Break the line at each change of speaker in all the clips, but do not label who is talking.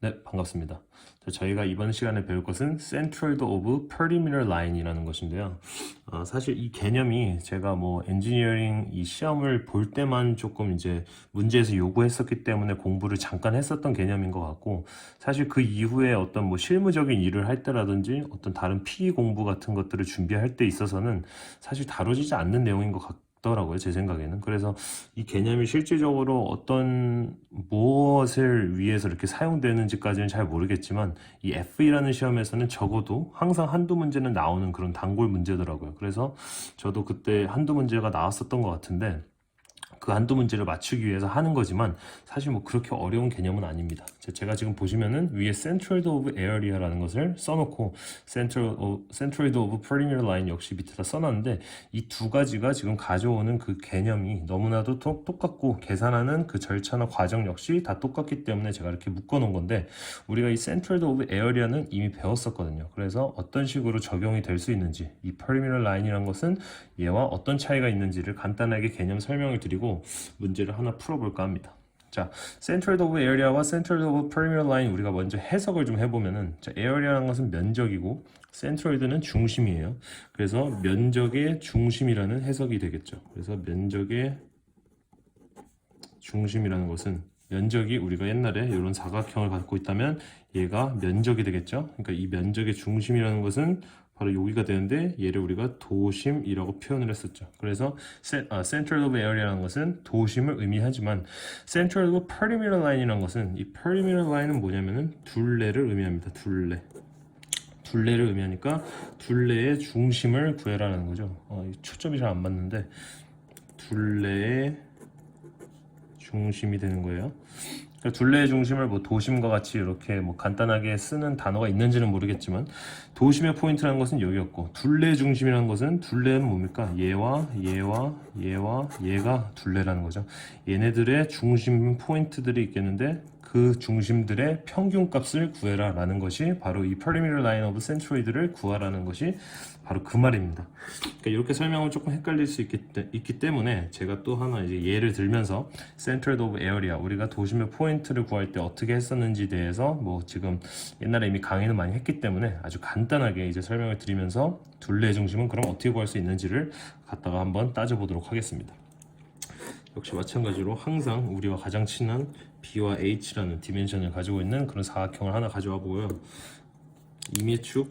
네, 반갑습니다. 자, 저희가 이번 시간에 배울 것은 Centroid of Perimeter Line이라는 것인데요. 어, 사실 이 개념이 제가 뭐 엔지니어링 이 시험을 볼 때만 조금 이제 문제에서 요구했었기 때문에 공부를 잠깐 했었던 개념인 것 같고 사실 그 이후에 어떤 뭐 실무적인 일을 할 때라든지 어떤 다른 PE 공부 같은 것들을 준비할 때 있어서는 사실 다뤄지지 않는 내용인 것 같고 더라고요 제 생각에는 그래서 이 개념이 실질적으로 어떤 무엇을 위해서 이렇게 사용되는지까지는 잘 모르겠지만 이 F2라는 시험에서는 적어도 항상 한두 문제는 나오는 그런 단골 문제더라고요 그래서 저도 그때 한두 문제가 나왔었던 것 같은데 그 한두 문제를 맞추기 위해서 하는 거지만 사실 뭐 그렇게 어려운 개념은 아닙니다. 제- 제가 지금 보시면은 위에 Centroid of Area라는 것을 써놓고 Centroid of, Centroid of Perimeter Line 역시 밑에다 써놨는데 이 두 가지가 지금 가져오는 그 개념이 너무나도 똑- 똑같고 계산하는 그 절차나 과정 역시 다 똑같기 때문에 제가 이렇게 묶어놓은 건데 우리가 이 Centroid of Area는 이미 배웠었거든요. 그래서 어떤 식으로 적용이 될 수 있는지 이 Perimeter Line이란 것은 얘와 어떤 차이가 있는지를 간단하게 개념 설명을 드리고 문제를 하나 풀어볼까 합니다. 자, Centroid of Area와 Centroid of Perimeter Line 우리가 먼저 해석을 좀 해보면은 자, Area라는 것은 면적이고 Centroid는 중심이에요. 그래서 면적의 중심이라는 해석이 되겠죠. 그래서 면적의 중심이라는 것은 면적이 우리가 옛날에 이런 사각형을 갖고 있다면 얘가 면적이 되겠죠. 그러니까 이 면적의 중심이라는 것은 바로 여기가 되는데 얘를 우리가 도심이라고 표현을 했었죠. 그래서 아, Central of Area라는 것은 도심을 의미하지만 Central of Perimeter Line이라는 것은 이 Perimeter Line은 뭐냐면은 둘레를 의미합니다. 둘레. 둘레를 의미하니까 둘레의 중심을 구해라는 거죠. 어, 이 초점이 잘 안 맞는데 둘레의 중심이 되는 거예요. 둘레의 중심을 뭐 도심과 같이 이렇게 뭐 간단하게 쓰는 단어가 있는지는 모르겠지만 도심의 포인트라는 것은 여기였고 둘레의 중심이라는 것은 둘레는 뭡니까? 얘와 얘와 얘와 얘가 둘레라는 거죠. 얘네들의 중심 포인트들이 있겠는데 그 중심들의 평균값을 구해라라는 것이 바로 이 perimeter line of centroid를 구하라는 것이 바로 그 말입니다. 그러니까 이렇게 설명은 조금 헷갈릴 수 있기, 때- 있기 때문에 제가 또 하나 이제 예를 들면서 centered of area 우리가 도심의 포인트를 구할 때 어떻게 했었는지 대해서 뭐 지금 옛날에 이미 강의는 많이 했기 때문에 아주 간단하게 이제 설명을 드리면서 둘레 중심은 그럼 어떻게 구할 수 있는지를 갖다가 한번 따져보도록 하겠습니다. 역시 마찬가지로 항상 우리와 가장 친한 B와 H라는 디멘션을 가지고 있는 그런 사각형을 하나 가져와 보고요. 임의 축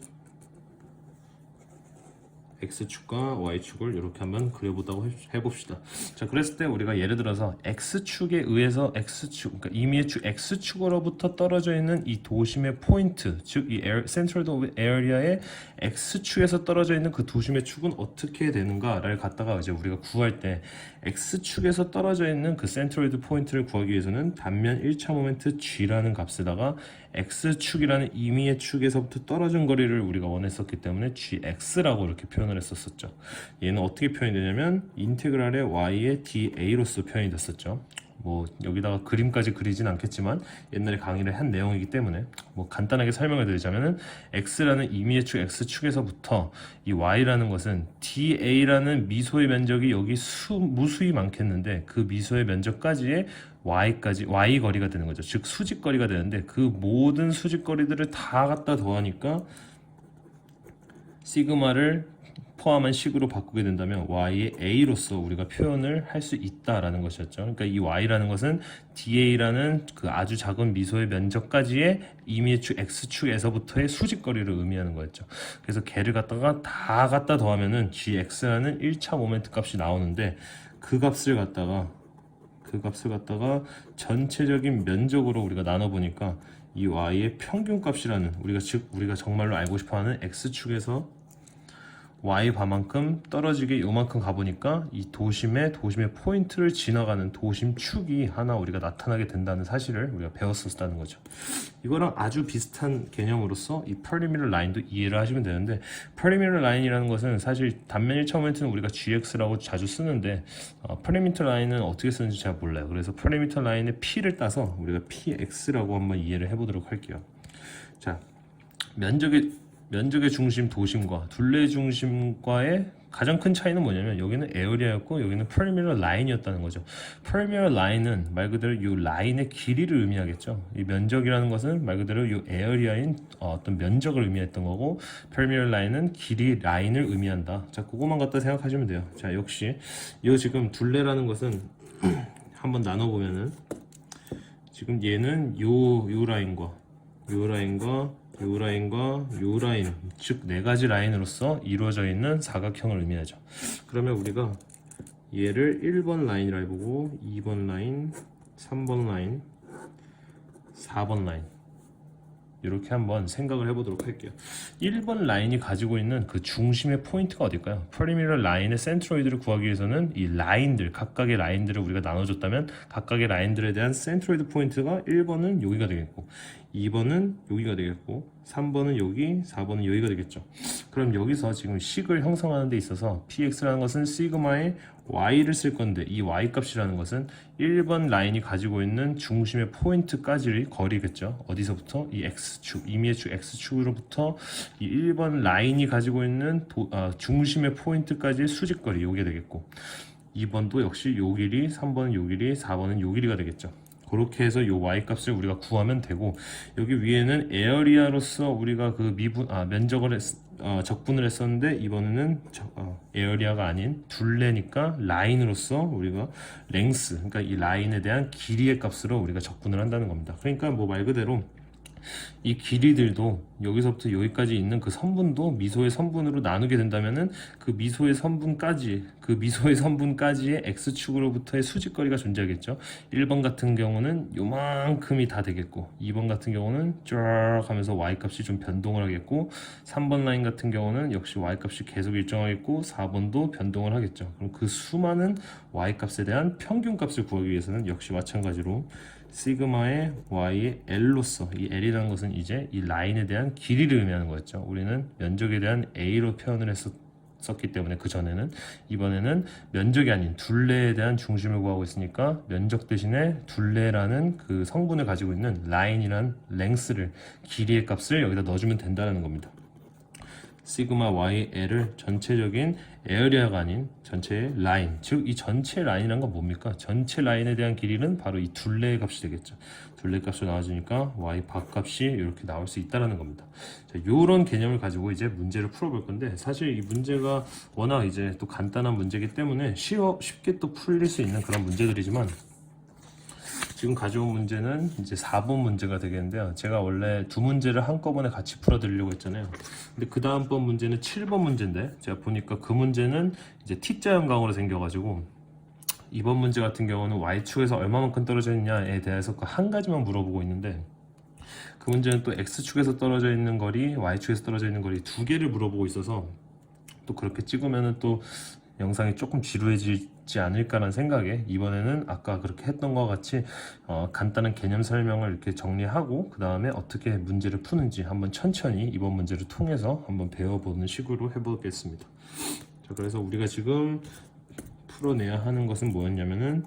X축과 Y축을 이렇게 한번 그려보다고 해- 해봅시다. 자, 그랬을 때 우리가 예를 들어서 X축에 의해서 X축, 그러니까 임의의 축 X축으로부터 떨어져 있는 이 도심의 포인트, 즉이 Central of Area의 X축에서 떨어져 있는 그 도심의 축은 어떻게 되는가를 갖다가 이제 우리가 구할 때 X축에서 떨어져 있는 그 센트로이드 포인트를 구하기 위해서는 단면 1차 모멘트 G라는 값에다가 X축이라는 임의의 축에서부터 떨어진 거리를 우리가 원했었기 때문에 GX라고 이렇게 표현을 했었었죠. 얘는 어떻게 표현이 되냐면 인테그랄의 Y의 DA로서 표현이 됐었죠. 뭐 여기다가 그림까지 그리진 않겠지만 옛날에 강의를 한 내용이기 때문에 뭐 간단하게 설명을 드리자면은 x라는 임의의 축 x축에서부터 이 y라는 것은 da라는 미소의 면적이 여기 수 무수히 많겠는데 그 미소의 면적까지의 y까지 y 거리가 되는 거죠. 즉 수직 거리가 되는데 그 모든 수직 거리들을 다 갖다 더하니까 시그마를 포함한 식으로 바꾸게 된다면 y의 a로서 우리가 표현을 할 수 있다라는 것이었죠. 그러니까 이 y라는 것은 da라는 그 아주 작은 미소의 면적까지의 임의의 축 x축에서부터의 수직거리를 의미하는 거였죠. 그래서 걔를 갖다가 다 갖다 더하면은 gx라는 1차 모멘트 값이 나오는데 그 값을 갖다가 그 값을 갖다가 전체적인 면적으로 우리가 나눠 보니까 이 y의 평균 값이라는 우리가 즉 우리가 정말로 알고 싶어하는 x축에서 y 바만큼 떨어지게 요만큼 가보니까 이 도심의 도심의 포인트를 지나가는 도심 축이 하나 우리가 나타나게 된다는 사실을 우리가 배웠었다는 거죠. 이거랑 아주 비슷한 개념으로서 이 perimeter line도 이해를 하시면 되는데 perimeter line이라는 것은 사실 단면 1차 모멘트는 우리가 gx라고 자주 쓰는데 어, perimeter line은 어떻게 쓰는지 잘 몰라요. 그래서 perimeter line의 p를 따서 우리가 px라고 한번 이해를 해보도록 할게요. 자 면적의 면적의 중심 도심과 둘레 중심과의 가장 큰 차이는 뭐냐면 여기는 에어리아였고 여기는 페리미러 라인이었다는 거죠. 페리미러 라인은 말 그대로 이 라인의 길이를 의미하겠죠. 이 면적이라는 것은 말 그대로 이 에어리아인 어떤 면적을 의미했던 거고 페리미러 라인은 길이 라인을 의미한다. 자, 그것만 갖다 생각하시면 돼요. 자, 역시 이 지금 둘레라는 것은 한번 나눠 보면은 지금 얘는 요 요 라인과 요 라인과 요 라인과 요 라인 즉 네 가지 라인으로서 이루어져 있는 사각형을 의미하죠. 그러면 우리가 얘를 1번 라인이라 해보고 2번 라인, 3번 라인, 4번 라인 이렇게 한번 생각을 해보도록 할게요. 1번 라인이 가지고 있는 그 중심의 포인트가 어딜까요? 프리미러 라인의 센트로이드를 구하기 위해서는 이 라인들 각각의 라인들을 우리가 나눠줬다면 각각의 라인들에 대한 센트로이드 포인트가 1번은 여기가 되겠고 2번은 여기가 되겠고 3번은 여기 4번은 여기가 되겠죠. 그럼 여기서 지금 식을 형성하는 데 있어서 px라는 것은 시그마의 y를 쓸 건데 이 y 값이라는 것은 1번 라인이 가지고 있는 중심의 포인트까지의 거리겠죠. 어디서부터? 이 x축, 임의의 축 x축으로부터 이 1번 라인이 가지고 있는 도- 아, 중심의 포인트까지의 수직거리 요게 되겠고 2번도 역시 요 길이, 3번은 요 길이, 4번은 요 길이가 되겠죠. 그렇게 해서 요 y 값을 우리가 구하면 되고 여기 위에는 에어리아로서 우리가 그 미분 아 면적을 했, 어, 적분을 했었는데 이번에는 저- 어, 에어리아가 아닌 둘레니까 라인으로서 우리가 랭스 그러니까 이 라인에 대한 길이의 값으로 우리가 적분을 한다는 겁니다. 그러니까 뭐 말 그대로 이 길이들도 여기서부터 여기까지 있는 그 선분도 미소의 선분으로 나누게 된다면은 그 미소의 선분까지 그 미소의 선분까지의 x축으로부터의 수직거리가 존재하겠죠. 1번 같은 경우는 요만큼이 다 되겠고 2번 같은 경우는 쫙 하면서 y 값이 좀 변동을 하겠고 3번 라인 같은 경우는 역시 y 값이 계속 일정하겠고 4번도 변동을 하겠죠. 그럼 그 수많은 y 값에 대한 평균 값을 구하기 위해서는 역시 마찬가지로 시그마의 y의 l로서 이 l이라는 것은 이제 이 라인에 대한 길이를 의미하는 거였죠. 우리는 면적에 대한 a로 표현을 했었기 때문에 그 전에는 이번에는 면적이 아닌 둘레에 대한 중심을 구하고 있으니까 면적 대신에 둘레라는 그 성분을 가지고 있는 라인이란 랭스를 길이의 값을 여기다 넣어주면 된다는 겁니다. 시그마 y l을 전체적인 에어리아가 아닌 전체 라인 즉 이 전체 라인이란 건 뭡니까? 전체 라인에 대한 길이는 바로 이 둘레의 값이 되겠죠. 둘레 값을 나와주니까 y 밖값이 이렇게 나올 수 있다라는 겁니다. 자, 요런 개념을 가지고 이제 문제를 풀어볼 건데 사실 이 문제가 워낙 이제 또 간단한 문제이기 때문에 쉬워 쉽게 또 풀릴 수 있는 그런 문제들이지만 지금 가져온 문제는 이제 4번 문제가 되겠는데요. 제가 원래 두 문제를 한꺼번에 같이 풀어드리려고 했잖아요. 근데 그 다음번 문제는 7번 문제인데 제가 보니까 그 문제는 이제 T자 형광으로 생겨가지고 이번 문제 같은 경우는 Y축에서 얼마만큼 떨어져 있냐에 대해서 그한 가지만 물어보고 있는데 그 문제는 또 X축에서 떨어져 있는 거리, Y축에서 떨어져 있는 거리 두 개를 물어보고 있어서 또 그렇게 찍으면은 또 영상이 조금 지루해지지 않을까라는 생각에 이번에는 아까 그렇게 했던 것 같이 어, 간단한 개념 설명을 이렇게 정리하고 그 다음에 어떻게 문제를 푸는지 한번 천천히 이번 문제를 통해서 한번 배워보는 식으로 해보겠습니다. 자, 그래서 우리가 지금 풀어내야 하는 것은 뭐였냐면은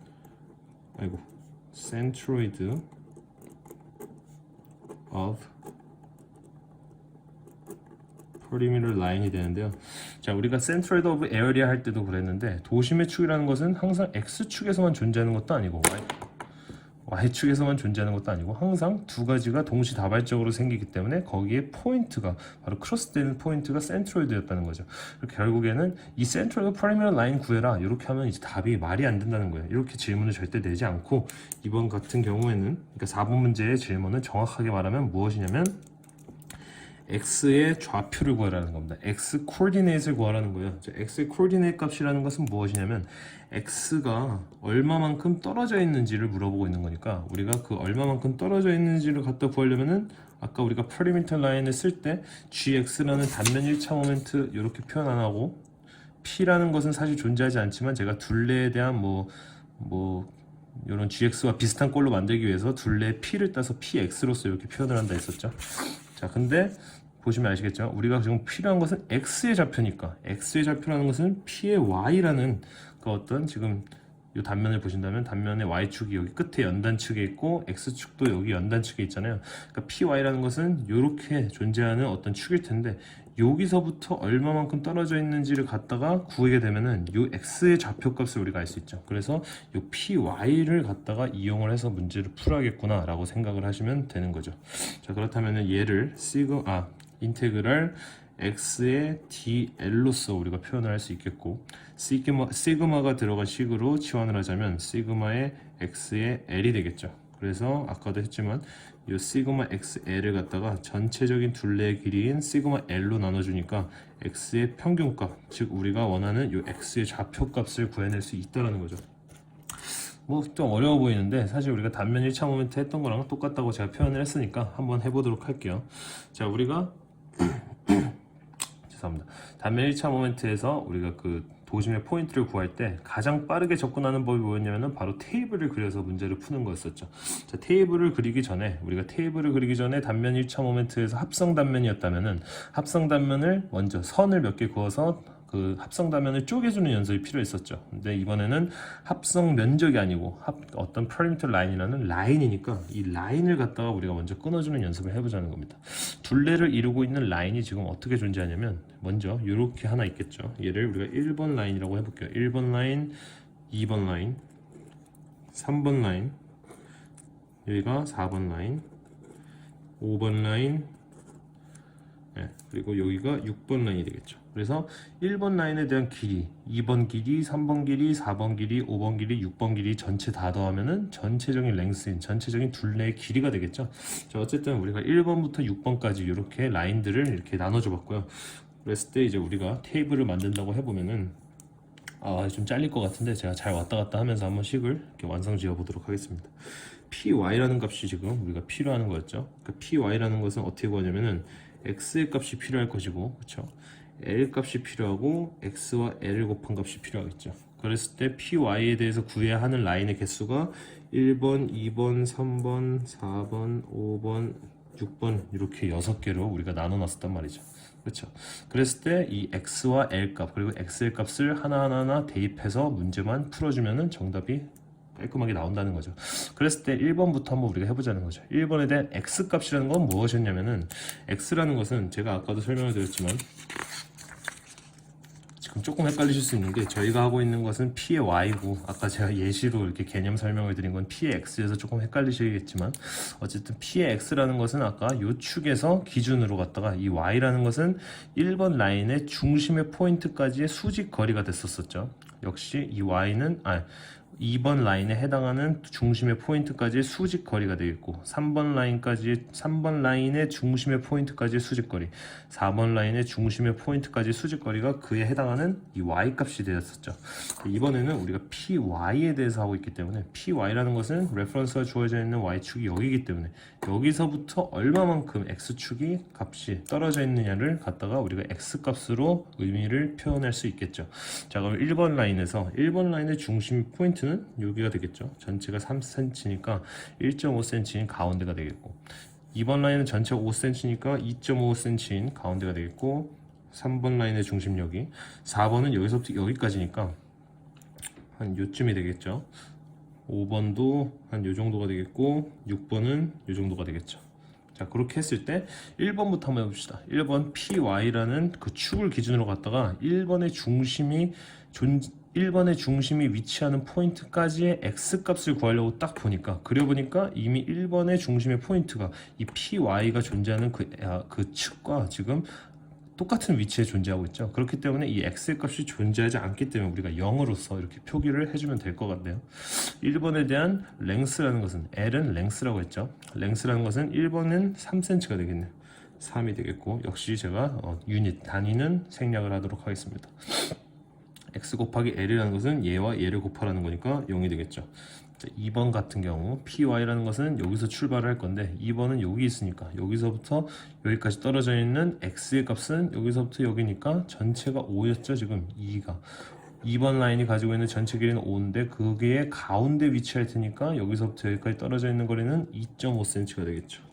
아이고 centroid of perimeter line이 되는데요. 자, 우리가 centroid of area 할 때도 그랬는데 도심의 축이라는 것은 항상 x축에서만 존재하는 것도 아니고 y, y축에서만 존재하는 것도 아니고 항상 두 가지가 동시다발적으로 생기기 때문에 거기에 포인트가 바로 크로스되는 포인트가 센트로이드였다는 거죠. 결국에는 이 센트로이드 프라이머리 라인 구해라 이렇게 하면 이제 답이 말이 안 된다는 거예요. 이렇게 질문을 절대 내지 않고 이번 같은 경우에는 그러니까 4번 문제의 질문은 정확하게 말하면 무엇이냐면 x의 좌표를 구하라는 겁니다. x 코디네이트를 구하라는 거예요. 자, x의 코디네이트 값이라는 것은 무엇이냐면 x가 얼마만큼 떨어져 있는지를 물어보고 있는 거니까 우리가 그 얼마만큼 떨어져 있는지를 갖다 구하려면은 아까 우리가 페리미터 라인을 쓸 때 gx라는 단면 1차 모멘트 이렇게 표현 안 하고 p라는 것은 사실 존재하지 않지만 제가 둘레에 대한 뭐뭐 이런 gx와 비슷한 꼴로 만들기 위해서 둘레 p를 따서 px로서 이렇게 표현을 한다 했었죠. 자, 근데 보시면 아시겠지만 우리가 지금 필요한 것은 x의 좌표니까 x의 좌표라는 것은 p의 y라는 그 어떤 지금 이 단면을 보신다면 단면의 y축이 여기 끝에 연단축에 있고 x축도 여기 연단축에 있잖아요. 그러니까 py라는 것은 이렇게 존재하는 어떤 축일 텐데 여기서부터 얼마만큼 떨어져 있는지를 갖다가 구하게 되면은 이 x의 좌표값을 우리가 알 수 있죠. 그래서 이 py를 갖다가 이용을 해서 문제를 풀어야겠구나라고 생각을 하시면 되는 거죠. 자 그렇다면은 얘를 시그 아 인테그랄 x의 dl로서 우리가 표현을 할 수 있겠고 시그마, 시그마가 들어간 식으로 치환을 하자면 시그마의 x의 l이 되겠죠. 그래서 아까도 했지만 이 시그마 xl을 갖다가 전체적인 둘레의 길이인 시그마 l로 나눠주니까 x의 평균값, 즉 우리가 원하는 이 x의 좌표값을 구해낼 수 있다라는 거죠. 뭐좀 어려워 보이는데 사실 우리가 단면 1차 모멘트 했던 거랑 똑같다고 제가 표현을 했으니까 한번 해보도록 할게요. 자 우리가 죄송합니다. 단면 1차 모멘트에서 우리가 그 도심의 포인트를 구할 때 가장 빠르게 접근하는 법이 뭐였냐면은 바로 테이블을 그려서 문제를 푸는 거였었죠. 자, 테이블을 그리기 전에 우리가 테이블을 그리기 전에 단면 1차 모멘트에서 합성 단면이었다면은 합성 단면을 먼저 선을 몇 개 그어서 그 합성 단면을 쪼개주는 연습이 필요했었죠. 근데 이번에는 합성 면적이 아니고 합, 어떤 퍼리미터 라인이라는 라인이니까 이 라인을 갖다가 우리가 먼저 끊어주는 연습을 해보자는 겁니다. 둘레를 이루고 있는 라인이 지금 어떻게 존재하냐면 먼저 이렇게 하나 있겠죠. 얘를 우리가 1번 라인이라고 해볼게요. 1번 라인, 2번 라인, 3번 라인, 여기가 4번 라인, 5번 라인, 네, 그리고 여기가 6번 라인이 되겠죠. 그래서 1번 라인에 대한 길이, 2번 길이, 3번 길이, 4번 길이, 5번 길이, 6번 길이 전체 다 더하면은 전체적인 랭스인, 전체적인 둘레의 길이가 되겠죠. 자, 어쨌든 우리가 1번부터 6번까지 이렇게 라인들을 이렇게 나눠줘 봤고요. 그랬을 때 이제 우리가 테이블을 만든다고 해보면은 아, 좀 잘릴 것 같은데 제가 잘 왔다 갔다 하면서 한번 식을 이렇게 완성 지어 보도록 하겠습니다. py라는 값이 지금 우리가 필요하는 거였죠. 그러니까 py라는 것은 어떻게 구하냐면은 x의 값이 필요할 것이고, 그렇죠? l 값이 필요하고 x와 l을 곱한 값이 필요하겠죠. 그랬을 때 py에 대해서 구해야 하는 라인의 개수가 1번, 2번, 3번, 4번, 5번, 6번 이렇게 6개로 우리가 나눠 놨었단 말이죠. 그렇죠. 그랬을 때 이 x와 l 값 그리고 xl 값을 하나하나 대입해서 문제만 풀어주면은 정답이 깔끔하게 나온다는 거죠. 그랬을 때 1번부터 한번 우리가 해보자는 거죠. 1번에 대한 x 값이라는 건 무엇이었냐면은 x라는 것은 제가 아까도 설명을 드렸지만 지금 조금 헷갈리실 수 있는 게 저희가 하고 있는 것은 p의 y고 아까 제가 예시로 이렇게 개념 설명을 드린 건 p의 x에서 조금 헷갈리시겠지만 어쨌든 p의 x라는 것은 아까 요 축에서 기준으로 갔다가 이 y라는 것은 1번 라인의 중심의 포인트까지의 수직 거리가 됐었었죠. 역시 이 y는 아 2번 라인에 해당하는 중심의 포인트까지의 수직 거리가 되겠고 3번 라인까지 3번 라인의 중심의 포인트까지의 수직 거리 4번 라인의 중심의 포인트까지의 수직 거리가 그에 해당하는 이 y 값이 되었었죠. 이번에는 우리가 py에 대해서 하고 있기 때문에 py라는 것은 레퍼런스가 주어져 있는 y축이 여기이기 때문에 여기서부터 얼마만큼 x축이 값이 떨어져 있느냐를 갖다가 우리가 x 값으로 의미를 표현할 수 있겠죠. 자 그럼 1번 라인에서 1번 라인의 중심 포인트는 여기가 되겠죠. 전체가 3cm니까 1.5cm인 가운데가 되겠고 2번 라인은 전체 5cm니까 2.5cm인 가운데가 되겠고 3번 라인의 중심력이 4번은 여기서부터 여기까지니까 한 요쯤이 되겠죠. 5번도 한 요 정도가 되겠고 6번은 요 정도가 되겠죠. 자 그렇게 했을 때 1번부터 한번 해봅시다 1번 PY라는 그 축을 기준으로 갖다가 1번의 중심이 존 1번의 중심이 위치하는 포인트까지의 x값을 구하려고 딱 보니까 그려보니까 이미 1번의 중심의 포인트가 이 py가 존재하는 그, 아, 그 측과 지금 똑같은 위치에 존재하고 있죠. 그렇기 때문에 이 x의 값이 존재하지 않기 때문에 우리가 0으로서 이렇게 표기를 해주면 될 것 같네요. 1번에 대한 랭스라는 것은 L은 랭스라고 했죠. 랭스라는 것은 1번은 3cm가 되겠네요. 3이 되겠고 역시 제가 어, 유닛 단위는 생략을 하도록 하겠습니다. X 곱하기 l이라는 것은 얘와 얘를 곱하라는 거니까 0이 되겠죠. 자, 2번 같은 경우 py라는 것은 여기서 출발을 할 건데 2번은 여기 있으니까 여기서부터 여기까지 떨어져 있는 x의 값은 여기서부터 여기니까 전체가 5였죠 지금 2가 2번 라인이 가지고 있는 전체 길이는 5인데 그게 가운데 위치할 테니까 여기서부터 여기까지 떨어져 있는 거리는 2.5cm가 되겠죠.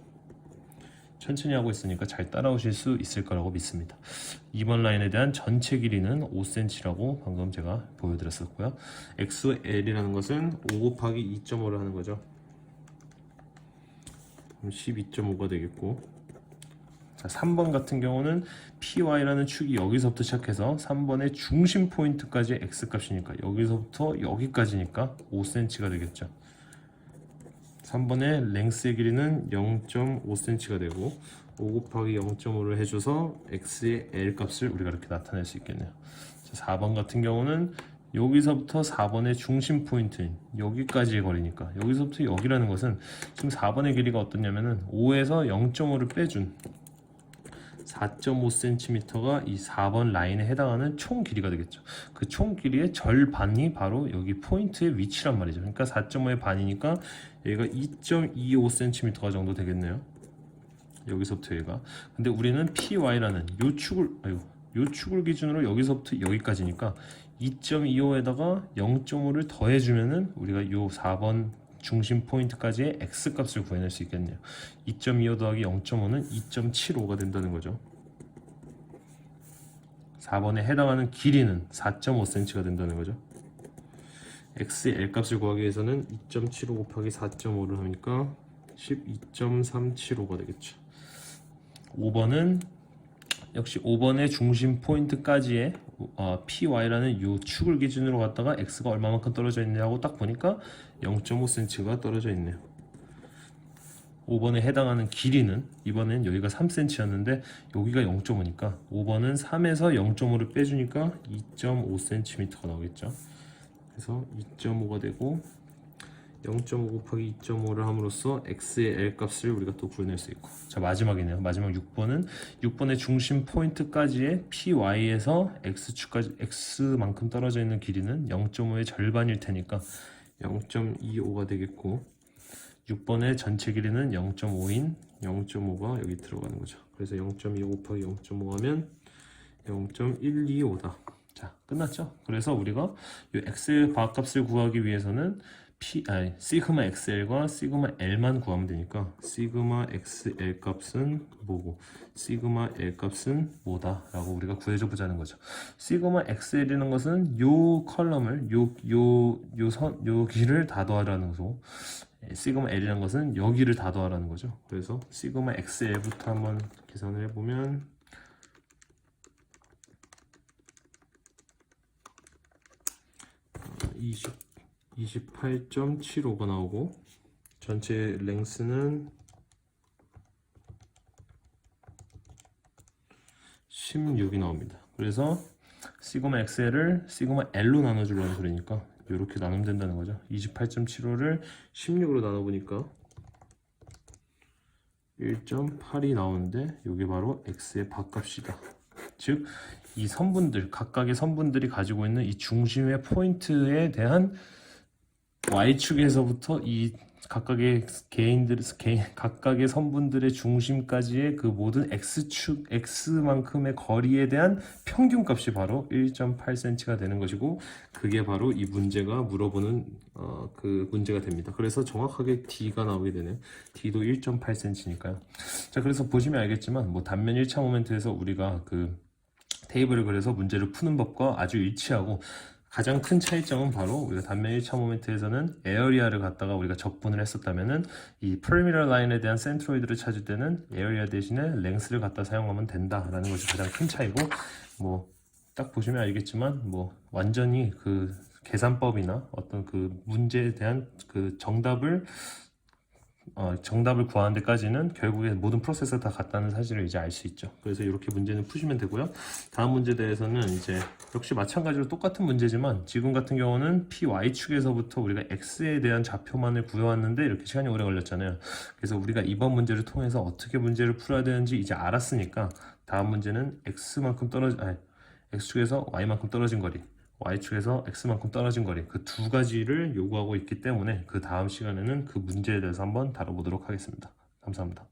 천천히 하고 있으니까 잘 따라오실 수 있을 거라고 믿습니다. 2번 라인에 대한 전체 길이는 5cm라고 방금 제가 보여드렸었고요. XL이라는 것은 5 곱하기 2.5를 하는 거죠. 12.5가 되겠고 자, 3번 같은 경우는 PY라는 축이 여기서부터 시작해서 3번의 중심 포인트까지 X 값이니까 여기서부터 여기까지니까 5cm가 되겠죠. 3번의 랭스의 길이는 0.5cm가 되고 5 곱하기 0.5를 해줘서 x의 l 값을 우리가 이렇게 나타낼 수 있겠네요. 자, 4번 같은 경우는 여기서부터 4번의 중심 포인트인 여기까지의 거리니까 여기서부터 여기라는 것은 지금 4번의 길이가 어떻냐면은 5에서 0.5를 빼준 4.5cm가 이 4번 라인에 해당하는 총 길이가 되겠죠. 그 총 길이의 절반이 바로 여기 포인트의 위치란 말이죠. 그러니까 4.5의 반이니까 여기가 2.25cm 정도 되겠네요. 여기서부터 여기가. 근데 우리는 PY라는 요 축을 아유, 요 축을 기준으로 여기서부터 여기까지니까 2.25에다가 0.5를 더해 주면은 우리가 요 4번 중심 포인트까지의 x 값을 구해낼 수 있겠네요. 2.25 더하기 0.5는 2.75가 된다는 거죠. 4번에 해당하는 길이는 4.5cm가 된다는 거죠. X의 l 값을 구하기 위해서는 2.75 곱하기 4.5를 하니까 12.375가 되겠죠. 5번은 역시 5번의 중심 포인트까지의 어, PY라는 이 축을 기준으로 갖다가 X가 얼마만큼 떨어져 있냐고 딱 보니까 0.5cm가 떨어져 있네요. 5번에 해당하는 길이는 이번엔 여기가 3cm였는데 여기가 0.5니까 5번은 3에서 0.5를 빼주니까 2.5cm가 나오겠죠. 그래서 2.5가 되고 0.5 곱하기 2.5를 함으로써 x의 l 값을 우리가 또 구해낼 수 있고. 자 마지막이네요. 마지막 6번은 6번의 중심 포인트까지의 py에서 x축까지 x만큼 떨어져 있는 길이는 0.5의 절반일 테니까 0.25가 되겠고 6번의 전체 길이는 0.5인 0.5가 여기 들어가는 거죠. 그래서 0.25 곱하기 0.5 하면 0.125다 자 끝났죠? 그래서 우리가 이 x의 과학값을 구하기 위해서는 P, 아니, 시그마 XL과 시그마 L만 구하면 되니까 시그마 XL 값은 뭐고 시그마 L 값은 뭐다? 라고 우리가 구해줘 보자는 거죠. 시그마 XL이라는 것은 요 컬럼을 요요요선요 길을 다 더하라는 거고 시그마 L이라는 것은 여기를 다 더하라는 거죠. 그래서 시그마 XL부터 한번 계산을 해보면 20 28.75가 나오고 전체 랭스는 16이 나옵니다. 그래서 시그마 XL을 시그마 L로 나눠주려는 소리니까 이렇게 나누면 된다는 거죠. 28.75를 16으로 나눠보니까 1.8이 나오는데 이게 바로 X의 밥값이다. 즉, 이 선분들, 각각의 선분들이 가지고 있는 이 중심의 포인트에 대한 y축에서부터 이 각각의 개인들 개인 각각의 선분들의 중심까지의 그 모든 x축 x만큼의 거리에 대한 평균값이 바로 1.8cm가 되는 것이고 그게 바로 이 문제가 물어보는 어, 그 문제가 됩니다. 그래서 정확하게 d가 나오게 되네요. d도 1.8cm니까요. 자 그래서 보시면 알겠지만 뭐 단면 1차 모멘트에서 우리가 그 테이블을 그려서 문제를 푸는 법과 아주 일치하고 가장 큰 차이점은 바로 우리가 단면 1차 모멘트에서는 에어리아를 갖다가 우리가 적분을 했었다면은 이 프리미러 라인에 대한 센트로이드를 찾을 때는 에어리아 대신에 랭스를 갖다 사용하면 된다라는 것이 가장 큰 차이고 뭐 딱 보시면 알겠지만 뭐 완전히 그 계산법이나 어떤 그 문제에 대한 그 정답을 어, 정답을 구하는 데까지는 결국에 모든 프로세스가 다 같다는 사실을 이제 알 수 있죠. 그래서 이렇게 문제는 푸시면 되고요. 다음 문제에 대해서는 이제 역시 마찬가지로 똑같은 문제지만 지금 같은 경우는 PY축에서부터 우리가 X에 대한 좌표만을 구해왔는데 이렇게 시간이 오래 걸렸잖아요. 그래서 우리가 이번 문제를 통해서 어떻게 문제를 풀어야 되는지 이제 알았으니까 다음 문제는 X만큼 떨어지, 아니, X축에서 Y만큼 떨어진 거리 y축에서 x만큼 떨어진 거리 그 두 가지를 요구하고 있기 때문에 그 다음 시간에는 그 문제에 대해서 한번 다뤄보도록 하겠습니다. 감사합니다.